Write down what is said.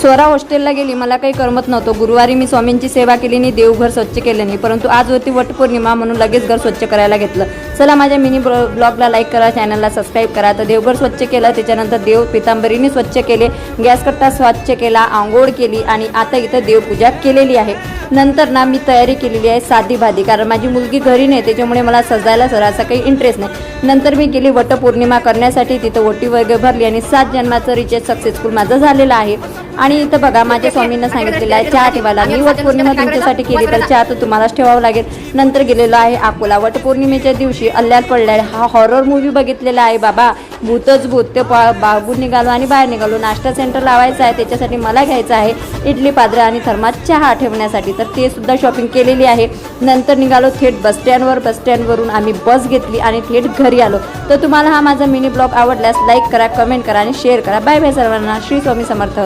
स्वरा हॉस्टेलला गेली मला काही करमत नव्हतं. गुरुवारी मी स्वामींची सेवा केली आणि देवघर स्वच्छ केले नाही. परंतु आज होती वटपौर्णिमा म्हणून लगेच घर स्वच्छ करायला घेतलं. चला माझ्या मिनी ब्लॉ ब्लॉगला लाईक करा चॅनलला सबस्क्राईब करा. तर देवघर स्वच्छ केलं त्याच्यानंतर देव पितांबरीने स्वच्छ केले गॅसकट्टा स्वच्छ केला आंघोळ केली आणि आता इथं देवपूजा केलेली आहे. नंतर ना मी तयारी केलेली आहे साधी भादी कारण माझी मुलगी घरी नाही त्याच्यामुळे मला सजायला सरासा काही इंटरेस्ट नाही. नंतर मी गेली वटपौर्णिमा करण्यासाठी तिथं ओटी वगैरे भरली आणि सात जन्माचं रिचार्ज सक्सेसफुल माझं झालेलं आहे. आणि इथं बघा माझ्या स्वामींना सांगितलेलं आहे चहा ठेवायला. मी वटपौर्णिमा तुमच्यासाठी केली तर चहा तर तुम्हालाच ठेवावं लागेल. नंतर गेलेलो आहे अकोला. वटपौर्णिमेच्या दिवशी अल्ल्यात पडल्या. हा हॉरर मूवी बघितलेला आहे बाबा. भूतच भूत. ते पा बागून निघालो आणि बाहेर निघालो. नाश्ता सेंटर लावायचं आहे. त्याच्यासाठी मला घ्यायचं आहे इडली पादरा आणि थर्मात चहा ठेवण्यासाठी. तर ते सुद्धा शॉपिंग केलेली आहे. नंतर निघालो थेट बसस्टँडवर बसस्टँडवरून आम्ही बस घेतली आणि थेट घरी आलो. तर तुम्हाला हा माझा मिनी ब्लॉग आवडल्यास लाईक करा कमेंट करा आणि शेअर करा. बाय बाय सर्वांना. श्री स्वामी समर्थ.